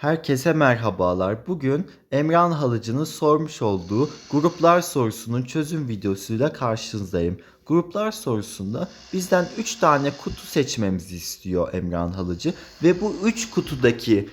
Herkese merhabalar. Bugün Emran Halıcı'nın sormuş olduğu gruplar sorusunun çözüm videosuyla karşınızdayım. Gruplar sorusunda bizden 3 tane kutu seçmemizi istiyor Emran Halıcı ve bu 3 kutudaki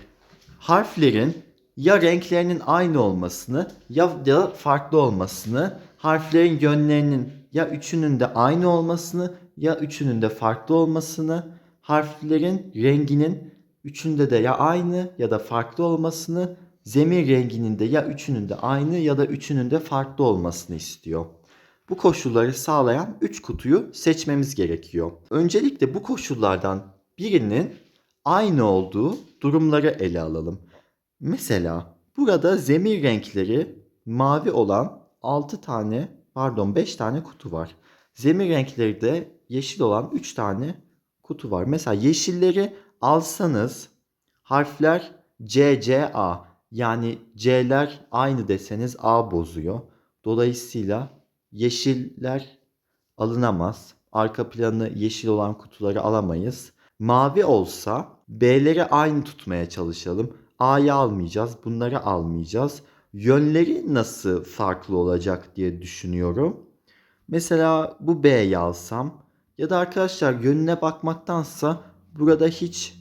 harflerin ya renklerinin aynı olmasını ya da farklı olmasını, harflerin yönlerinin ya üçünün de aynı olmasını ya üçünün de farklı olmasını, harflerin renginin üçünde de ya aynı ya da farklı olmasını, zemin renginin de ya üçünün de aynı ya da üçünün de farklı olmasını istiyor. Bu koşulları sağlayan 3 kutuyu seçmemiz gerekiyor. Öncelikle bu koşullardan birinin aynı olduğu durumları ele alalım. Mesela burada zemin renkleri mavi olan 6 tane pardon 5 tane kutu var. Zemin renkleri de yeşil olan 3 tane kutu var. Mesela yeşilleri alsanız harfler C, C, A yani C'ler aynı deseniz A bozuyor. Dolayısıyla yeşiller alınamaz. Arka planı yeşil olan kutuları alamayız. Mavi olsa B'leri aynı tutmaya çalışalım. A'yı almayacağız, bunları almayacağız. Yönleri nasıl farklı olacak diye düşünüyorum. Mesela bu B'yi alsam ya da arkadaşlar yönüne bakmaktansa burada hiç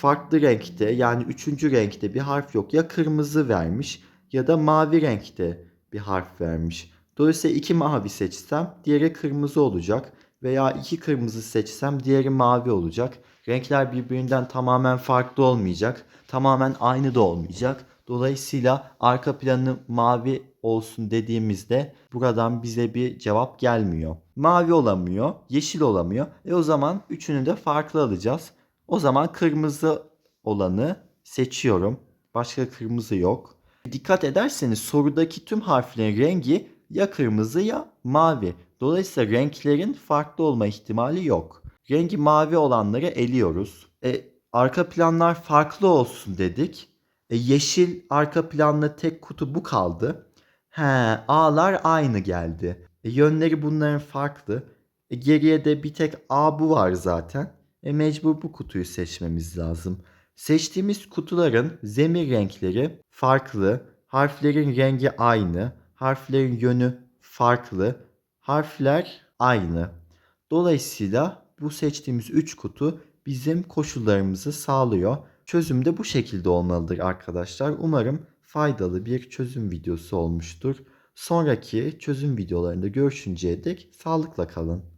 farklı renkte yani üçüncü renkte bir harf yok. Ya kırmızı vermiş ya da mavi renkte bir harf vermiş. Dolayısıyla iki mavi seçsem diğeri kırmızı olacak veya iki kırmızı seçsem diğeri mavi olacak. Renkler birbirinden tamamen farklı olmayacak. Tamamen aynı da olmayacak. Dolayısıyla arka planı mavi olsun dediğimizde buradan bize bir cevap gelmiyor. Mavi olamıyor, yeşil olamıyor. E o zaman üçünü de farklı alacağız. O zaman kırmızı olanı seçiyorum. Başka kırmızı yok. Dikkat ederseniz sorudaki tüm harflerin rengi ya kırmızı ya mavi. Dolayısıyla renklerin farklı olma ihtimali yok. Rengi mavi olanları eliyoruz. E, arka planlar farklı olsun dedik. E, yeşil arka planlı tek kutu bu kaldı. He, A'lar aynı geldi. E, yönleri bunların farklı. E, geriye de bir tek A bu var zaten. E, mecbur bu kutuyu seçmemiz lazım. Seçtiğimiz kutuların zemin renkleri farklı, harflerin rengi aynı, harflerin yönü farklı, harfler aynı. Dolayısıyla bu seçtiğimiz 3 kutu bizim koşullarımızı sağlıyor. Çözüm de bu şekilde olmalıdır arkadaşlar. Umarım faydalı bir çözüm videosu olmuştur. Sonraki çözüm videolarında görüşünceye dek sağlıkla kalın.